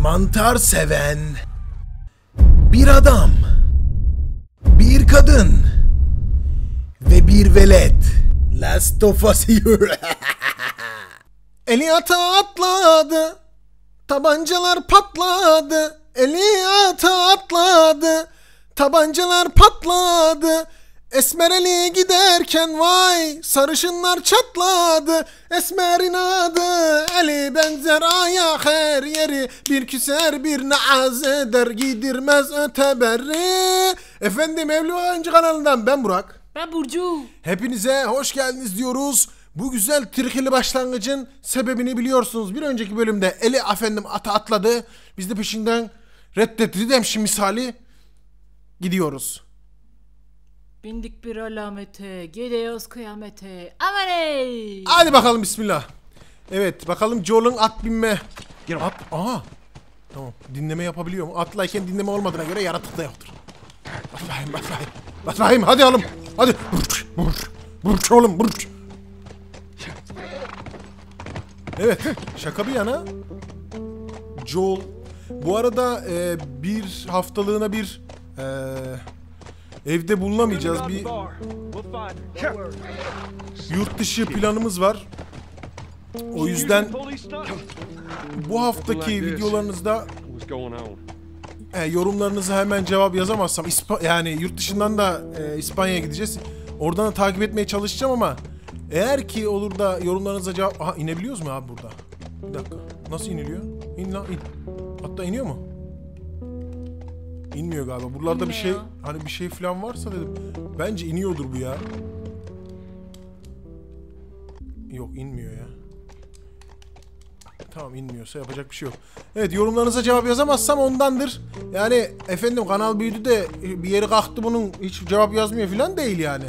mantar seven bir adam, bir kadın ve bir velet. Last of Us Eliyata atladı, tabancalar patladı. Eliyata atladı, tabancalar patladı. Esmereli giderken vay sarışınlar çatladı Esmerin adı eli benzer ayak her yeri Bir küser bir naaz eder gidirmez öteberri Efendim Evli Oyuncu kanalından ben Burak Ben Burcu. Hepinize hoş geldiniz diyoruz. Bu güzel trikili başlangıcın sebebini biliyorsunuz. Bir önceki bölümde Eli efendim ata atladı. Biz de peşinden Red Dead Redemption misali gidiyoruz. Bindik bir alamete, gidiyoruz kıyamete. Aman ey! Hadi bakalım bismillah. Evet bakalım Joel'un at binme. At, aha. Tamam dinleme yapabiliyor mu? Atlayken dinleme olmadığına göre yaratık da yoktur. Bas bakayım bas bakayım. Bas bakayım hadi oğlum. Hadi. Burç burç. Burç oğlum burç. Evet şaka bir yana. Joel. Bu arada e, bir haftalığına bir e, evde bulunamayacağız. Bir yurt dışı planımız var. O yüzden bu haftaki videolarınızda e, yorumlarınızı hemen cevap yazamazsam İspa- yani yurt dışından da e, İspanya'ya gideceğiz. Oradan da takip etmeye çalışacağım ama eğer ki olur da yorumlarınıza cevap... Aha inebiliyoruz mu abi burada? Bir dakika. Nasıl iniliyor? İn lan in. Hatta iniyor mu? İnmiyor galiba. Buralarda bir şey İnmiyor. hani bir şey falan varsa dedim. Bence iniyordur bu ya. Yok inmiyor ya. Tamam inmiyorsa yapacak bir şey yok. Evet yorumlarınıza cevap yazamazsam ondandır. Yani efendim kanal büyüdü de bir yeri kalktı bunun hiç cevap yazmıyor falan değil yani.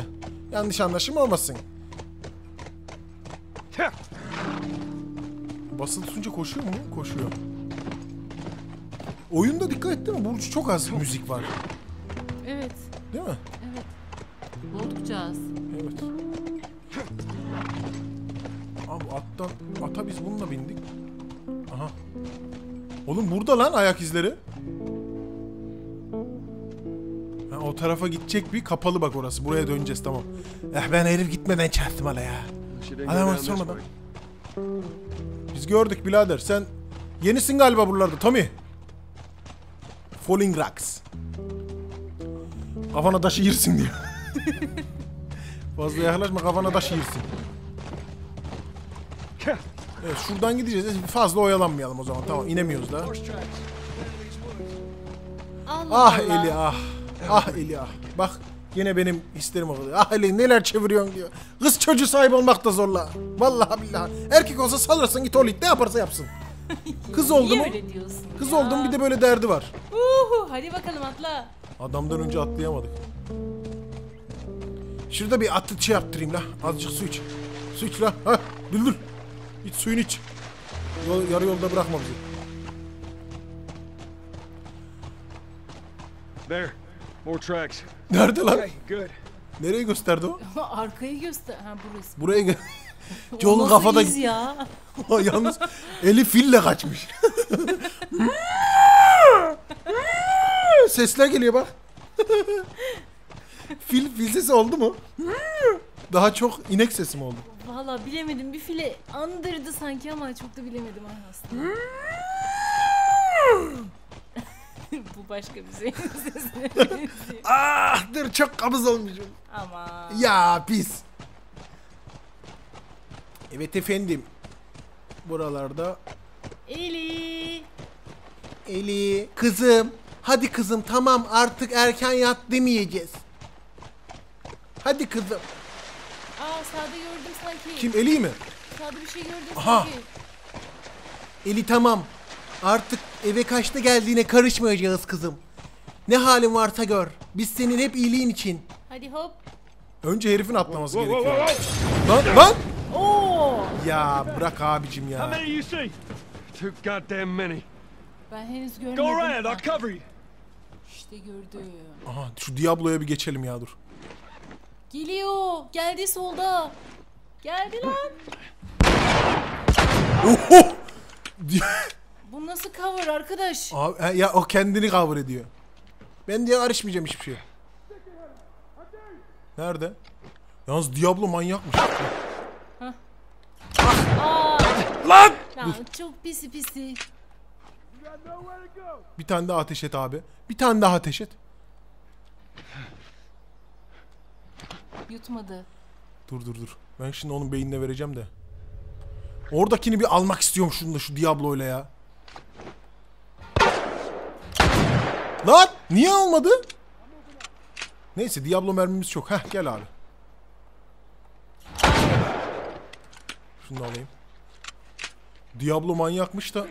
Yanlış anlaşılma olmasın. Basılı tutunca koşuyor mu? Koşuyor. Oyunda dikkat ettin mi? Burcu çok az müzik var. Evet, Değil mi? evet. Oldukça az. Evet. Abi attan, ata biz bununla bindik. Aha. Oğlum burada lan ayak izleri. Ha, o tarafa gidecek bir kapalı bak orası. Buraya döneceğiz tamam. Eh ben herif gitmeden çaktım hala ya. Adama sormadan. Biz gördük birader. Sen yenisin galiba buralarda Tommy. Falling Rocks. Kafana taşı yersin diyor. Fazla yaklaşma kafana taş yersin. Evet şuradan gideceğiz. Fazla oyalanmayalım o zaman. Tamam inemiyoruz da. Allah Ah Allah. Eli ah. Ah Eli ah. Bak yine benim hislerim oluyor. Ah Eli neler çeviriyorsun diyor. Kız çocuğu sahibi olmak da zorla. Vallahi billahi. Erkek olsa salırsın git oğlum ne yaparsa yapsın. Kız oldu Niye mu? öyle diyorsun Kız ya? oldu mu bir de böyle derdi var. Uhu, hadi bakalım atla. Adamdan önce atlayamadık. Şurada bir atlı şey yaptırayım la. Azıcık su iç. Su iç la. Ha, düldül. İç suyunu iç. Yol, yarı yolda bırakma bizi. There. More tracks. Nerede lan? Okay, good. Nereye gösterdi o? Arkayı göster. Ha burası. Buraya gel. O Joel'un nasıl kafada ya. yalnız eli fille kaçmış. Sesler geliyor bak. fil fil sesi oldu mu? Daha çok inek sesi mi oldu? Valla bilemedim bir file andırdı sanki ama çok da bilemedim ha aslında. Bu başka bir şeyin sesine benziyor. Ah dur çok kabız olmuşum. Ama Ya pis. Evet efendim. Buralarda Eli. Eli kızım. Hadi kızım tamam artık erken yat demeyeceğiz. Hadi kızım. Aa sağda gördüm sanki. Kim Eli mi? Sağda bir şey gördüm Aha. sanki. Eli tamam. Artık eve kaçta geldiğine karışmayacağız kızım. Ne halin varsa gör. Biz senin hep iyiliğin için. Hadi hop. Önce herifin atlaması gerekiyor. Lan lan! Ya bırak abicim How ya. many you see? Too goddamn many. Ben henüz görmedim. Go around, I'll cover you. İşte gördüm. Aha şu Diablo'ya bir geçelim ya dur. Geliyor. Geldi solda. Geldi lan. Oho! Bu nasıl cover arkadaş? Abi, ya o kendini cover ediyor. Ben diye karışmayacağım hiçbir şey. Nerede? Yalnız Diablo manyakmış. Lan! ya çok pisi pisi. Bir tane daha ateş et abi. Bir tane daha ateş et. Yutmadı. Dur dur dur. Ben şimdi onun beynine vereceğim de. Oradakini bir almak istiyorum şununla şu Diablo'yla ya. Lan! Niye almadı? Neyse Diablo mermimiz çok. Heh gel abi. Şunu da alayım. Diablo manyakmış da.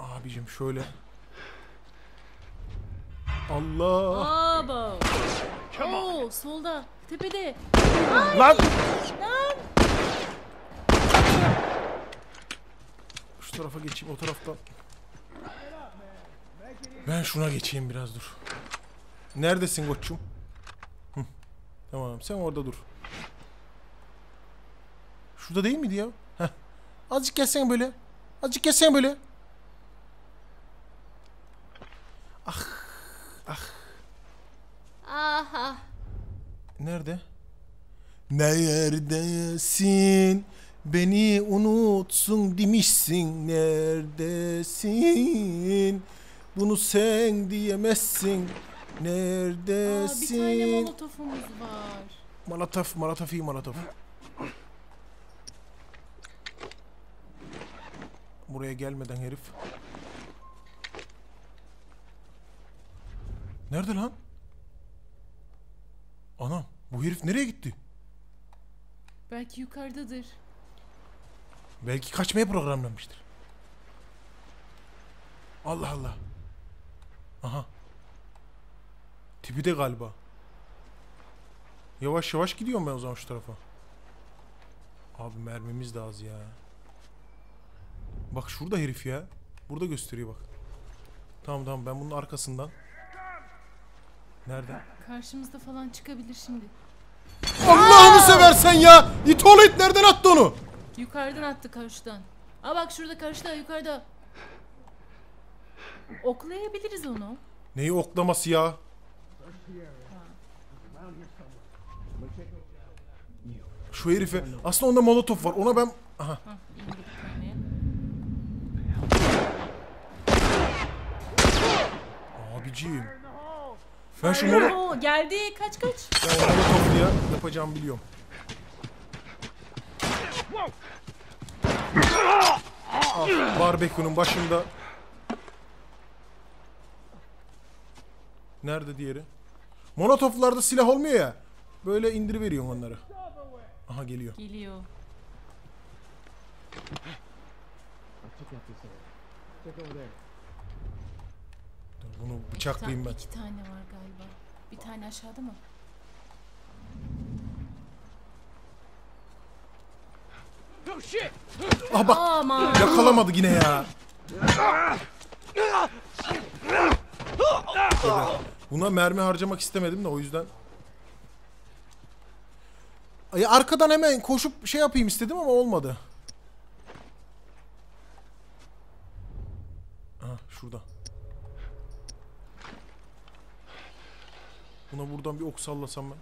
Abicim şöyle. Allah. Aba. Oo, solda. Tepede. Lan! Lan. Şu tarafa geçeyim o taraftan. Ben şuna geçeyim biraz dur. Neredesin koçum? Hı. Tamam sen orada dur. Şurada değil miydi ya? Heh. Azıcık gelsene böyle. Azıcık gelsene böyle. Aha. Nerede? Neredesin? Beni unutsun demişsin. Neredesin? Bunu sen diyemezsin. Aa, bir tane Neredesin? molotofumuz var. Malataf, Malataf iyi Malataf. Buraya gelmeden herif. Nerede lan? Anam bu herif nereye gitti? Belki yukarıdadır. Belki kaçmaya programlanmıştır. Allah Allah. Aha. Tipi de galiba. Yavaş yavaş gidiyorum ben o zaman şu tarafa. Abi mermimiz de az ya. Bak şurada herif ya. Burada gösteriyor bak. Tamam tamam ben bunun arkasından. Nerede? Karşımızda falan çıkabilir şimdi. Allah'ını seversen ya! İt oğlu it nereden attı onu? Yukarıdan attı karşıdan. Aa bak şurada karşıda yukarıda. Oklayabiliriz onu. Neyi oklaması ya? Şu herife. Aslında onda molotof var. Ona ben... Aha. Hah indi bir tane. Abiciğim. Ben şu molo... Oo, geldi kaç kaç. Ben molotof diye yapacağımı biliyorum. Ah, barbekyunun başında. Nerede diğeri? Molotoflarda silah olmuyor ya. Böyle indiriveriyorsun onları. Aha geliyor. Geliyor. Dur, Bunu bıçaklayayım ben. iki tane var galiba. Bir tane aşağıda mı? Ah bak Aman. yakalamadı yine ya. Buna mermi harcamak istemedim de o yüzden. Ay arkadan hemen koşup şey yapayım istedim ama olmadı. Aha şurada. Buna buradan bir ok sallasam ben.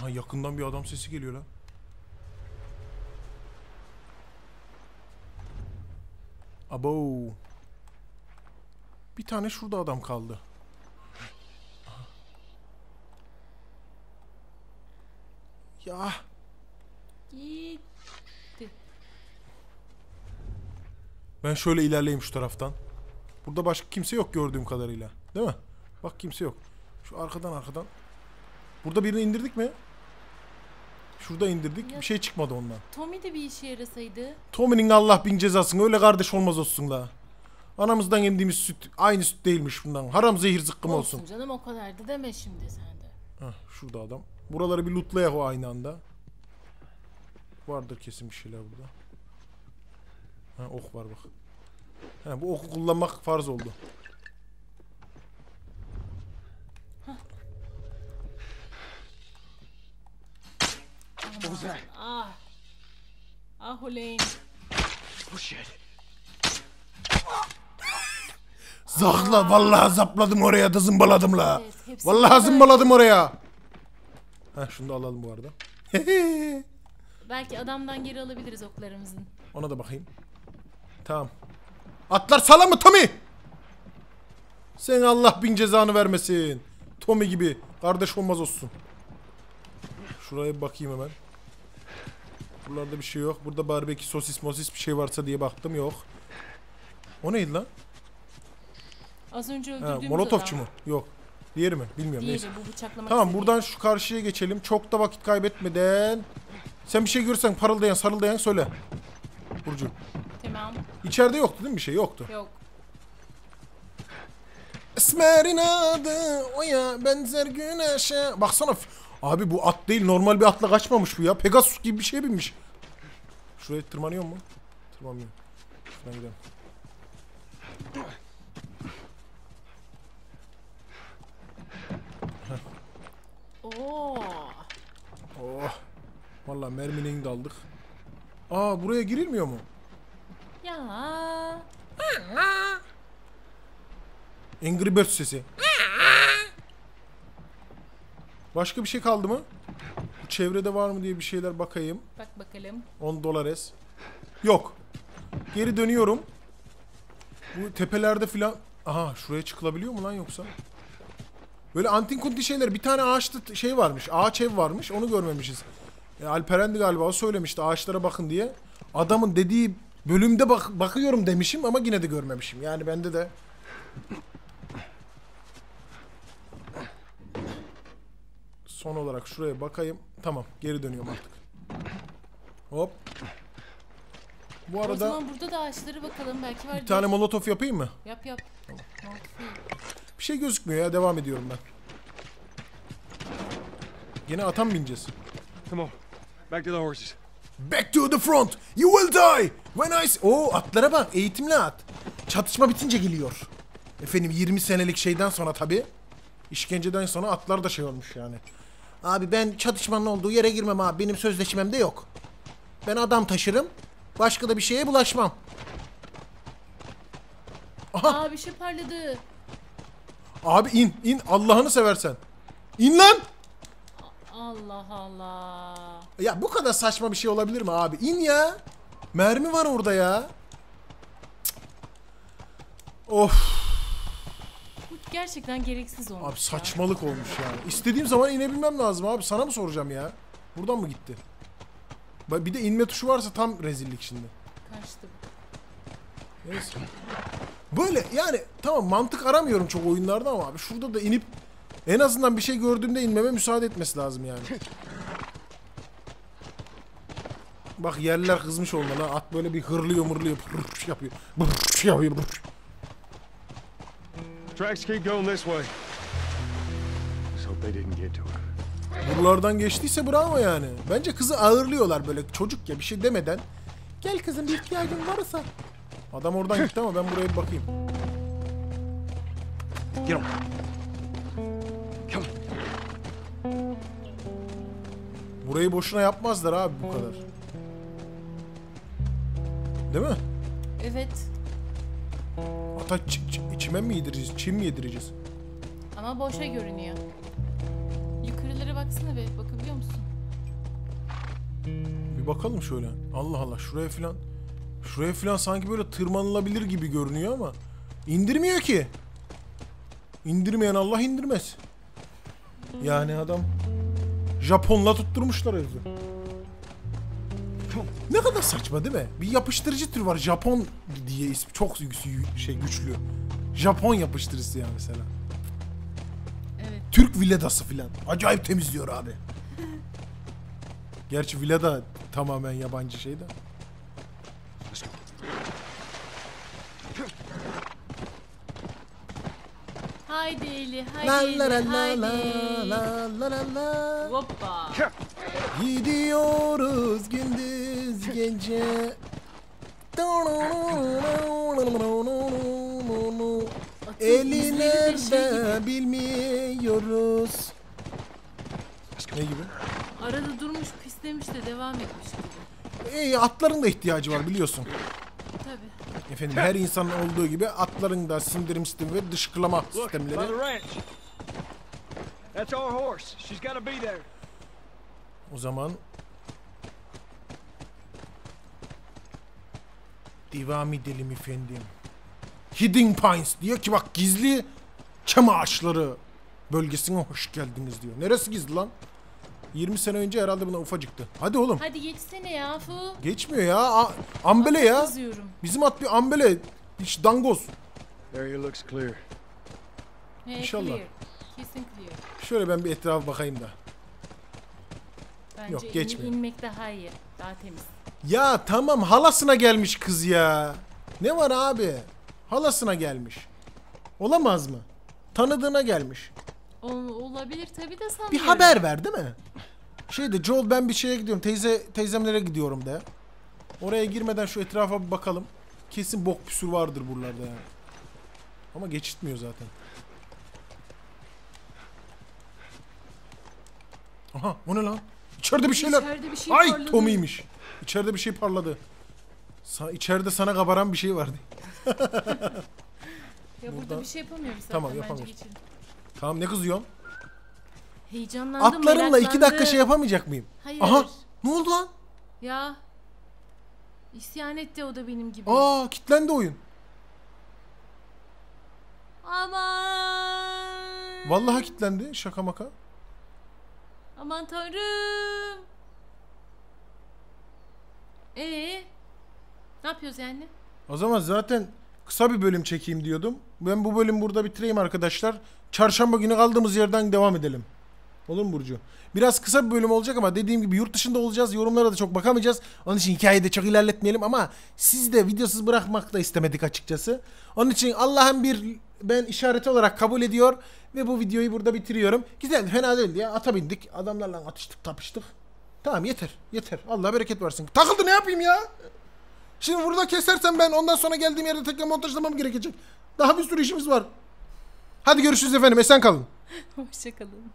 Aha yakından bir adam sesi geliyor lan. Abo. Bir tane şurada adam kaldı. Aha. Ya Gitti. ben şöyle ilerleyeyim şu taraftan. Burada başka kimse yok gördüğüm kadarıyla. Değil mi? Bak kimse yok. Şu arkadan arkadan. Burada birini indirdik mi? Şurada indirdik. Ya- Bir şey çıkmadı ondan. Tommy de bir işe yarasaydı. Tommy'nin Allah bin cezasını öyle kardeş olmaz olsun la. Anamızdan emdiğimiz süt aynı süt değilmiş bundan. Haram zehir zıkkım olsun. Olsun canım o kadar da deme şimdi sen de. Hah şurada adam. Buraları bir lootlayak o aynı anda. Vardır kesin bir şeyler burada. Ha ok var bak. Ha, bu oku kullanmak farz oldu. Ah. Ah uleyn. Oh shit. Zahla vallahi zapladım oraya da zımbaladım la. Evet, hepsi vallahi güzel. zımbaladım oraya. Heh şunu da alalım bu arada. Belki adamdan geri alabiliriz oklarımızın. Ona da bakayım. Tamam. Atlar sağlam mı Tommy? Sen Allah bin cezanı vermesin. Tommy gibi. Kardeş olmaz olsun. Şuraya bir bakayım hemen. Buralarda bir şey yok. Burada barbekü sosis mosis bir şey varsa diye baktım yok. O neydi lan? Az önce Ha, öldürdüğümüz molotofçu adam. mu? Yok. Diğeri mi? Bilmiyorum. Diğeri Neyse. bu bıçaklamak Tamam istediği. buradan şu karşıya geçelim. Çok da vakit kaybetmeden. Sen bir şey görürsen parıldayan sarıldayan söyle. Burcu. Tamam. İçeride yoktu değil mi bir şey? Yoktu. Yok. Esmer'in adı oya benzer güneşe. Baksana. Abi bu at değil normal bir atla kaçmamış bu ya. Pegasus gibi bir şeye binmiş. Şuraya tırmanıyor mu? Tırmanmıyor. Şuradan gidelim. Oo. Oh. Vallahi mermineyi de aldık. Aa buraya girilmiyor mu? Ya. Angry Birds sesi. Başka bir şey kaldı mı? Bu çevrede var mı diye bir şeyler bakayım. Bak bakalım. 10 dolares. Yok. Geri dönüyorum. Bu tepelerde filan... Aha şuraya çıkılabiliyor mu lan yoksa? Böyle antin kunti şeyler. Bir tane ağaçta t- şey varmış. Ağaç ev varmış. Onu görmemişiz. E, Alperen'di galiba o söylemişti ağaçlara bakın diye. Adamın dediği bölümde bak bakıyorum demişim ama yine de görmemişim. Yani bende de Son olarak şuraya bakayım. Tamam, geri dönüyorum artık. Hop. Bu O arada zaman burada da ağaçlara bakalım. Belki var. bir tane molotof yapayım mı? Yap yap. Mantıklı. Bir şey gözükmüyor ya, devam ediyorum ben. Yine ata mı bineceğiz? Come on. Back to the horses. Back to the front. You will die. When I... Oo atlara bak. Eğitimli at. Çatışma bitince geliyor. Efendim 20 senelik şeyden sonra tabi. işkenceden sonra atlar da şey olmuş yani. Abi ben çatışmanın olduğu yere girmem abi. Benim sözleşmemde yok. Ben adam taşırım. Başka da bir şeye bulaşmam. Aa bir şey parladı. Abi in in Allah'ını seversen. İn lan. Allah Allah. Ya bu kadar saçma bir şey olabilir mi abi? İn ya. Mermi var orada ya. Of. Gerçekten gereksiz olmuş. Abi ya. saçmalık olmuş yani. İstediğim zaman inebilmem lazım abi. Sana mı soracağım ya? Buradan mı gitti? Bir de inme tuşu varsa tam rezillik şimdi. Kaçtı. Neyse. Böyle yani tamam mantık aramıyorum çok oyunlarda ama abi şurada da inip en azından bir şey gördüğümde inmeme müsaade etmesi lazım yani. Bak yerler kızmış olmalı. ha. At böyle bir hırlıyor mırlıyor. Yapıyor. Yapıyor. Tracks keep going this way. Let's hope they didn't get to her. Buralardan geçtiyse bravo yani. Bence kızı ağırlıyorlar böyle çocuk ya bir şey demeden. Gel kızım bir ihtiyacın varsa. Adam oradan gitti ama ben buraya bir bakayım. Get him. Come. Burayı boşuna yapmazlar abi bu kadar. Değil mi? Evet. Ata ç- ç- içime mi yedireceğiz? Çim mi yedireceğiz? Ama boşa görünüyor. Yukarılara baksana be. Bakabiliyor musun? Bir bakalım şöyle. Allah Allah şuraya filan. Şuraya filan sanki böyle tırmanılabilir gibi görünüyor ama indirmiyor ki. İndirmeyen Allah indirmez. Yani adam Japonla tutturmuşlar herifi. Ne kadar saçma değil mi? Bir yapıştırıcı tür var Japon diye ismi çok şey güçlü. Japon yapıştırıcısı ya mesela. Evet. Türk villadası filan. Acayip temizliyor abi. Gerçi villada tamamen yabancı şey de. Haydi Eli. Haydi La la la la haydi. la la la la la. Hoppa. Gidiyoruz gündüz gece. Atın Eli izleri de şey nerede bilmiyoruz. Ne gibi? Arada durmuş pislemiş de devam etmiş gibi. E, atların da ihtiyacı var biliyorsun. Tabii. Efendim her insanın olduğu gibi atların da sindirim sistemi ve dışkılama sistemleri. ranch. That's our horse. She's got to be there. O zaman devam edelim efendim. Hidden Pines diyor ki bak gizli çam ağaçları bölgesine hoş geldiniz diyor. Neresi gizli lan? 20 sene önce herhalde buna ufacıktı. Hadi oğlum. Hadi geçsene ya Fu. Geçmiyor ya. A- ambele ya. Kızıyorum. Bizim at bir ambele. Hiç dangoz. Area looks clear. He, İnşallah. Clear. Kesin clear. Şöyle ben bir etrafa bakayım da. Bence Yok, in- geçmiyor. inmek daha iyi. Daha temiz. Ya tamam halasına gelmiş kız ya. Ne var abi? Halasına gelmiş. Olamaz mı? Tanıdığına gelmiş. O, olabilir tabii de sanmıyorum. Bir haber ver değil mi? Şeyde Joel ben bir şeye gidiyorum. Teyze teyzemlere gidiyorum de. Oraya girmeden şu etrafa bir bakalım. Kesin bok püsür vardır buralarda yani. Ama geçitmiyor zaten. Aha o ne lan? İçeride bir şeyler. İçeride bir şey Ay parladı. Tommy'ymiş. İçeride bir şey parladı. Sa içeride sana kabaran bir şey vardı. Ya burada Buradan- bir şey yapamıyoruz zaten. Tamam, geçelim. Tamam ne kızıyorsun? Heyecanlandım, Atlarımla iki dakika şey yapamayacak mıyım? Hayır. Aha ne oldu lan? Ya. İsyan etti o da benim gibi. Aa kilitlendi oyun. Aman. Vallahi kilitlendi şaka maka. Aman tanrım. Ee, ne yapıyoruz yani? O zaman zaten kısa bir bölüm çekeyim diyordum. Ben bu bölüm burada bitireyim arkadaşlar. Çarşamba günü kaldığımız yerden devam edelim. Olur mu Burcu? Biraz kısa bir bölüm olacak ama dediğim gibi yurt dışında olacağız. Yorumlara da çok bakamayacağız. Onun için hikayeyi de çok ilerletmeyelim ama siz de videosuz bırakmak da istemedik açıkçası. Onun için Allah'ın bir ben işareti olarak kabul ediyor ve bu videoyu burada bitiriyorum. Güzel, fena değildi ya. Ata bindik. Adamlarla atıştık, tapıştık. Tamam yeter, yeter. Allah bereket versin. Takıldı ne yapayım ya? Şimdi burada kesersem ben ondan sonra geldiğim yerde tekrar montajlamam gerekecek. Daha bir sürü işimiz var. Hadi görüşürüz efendim. Esen kalın. Hoşçakalın.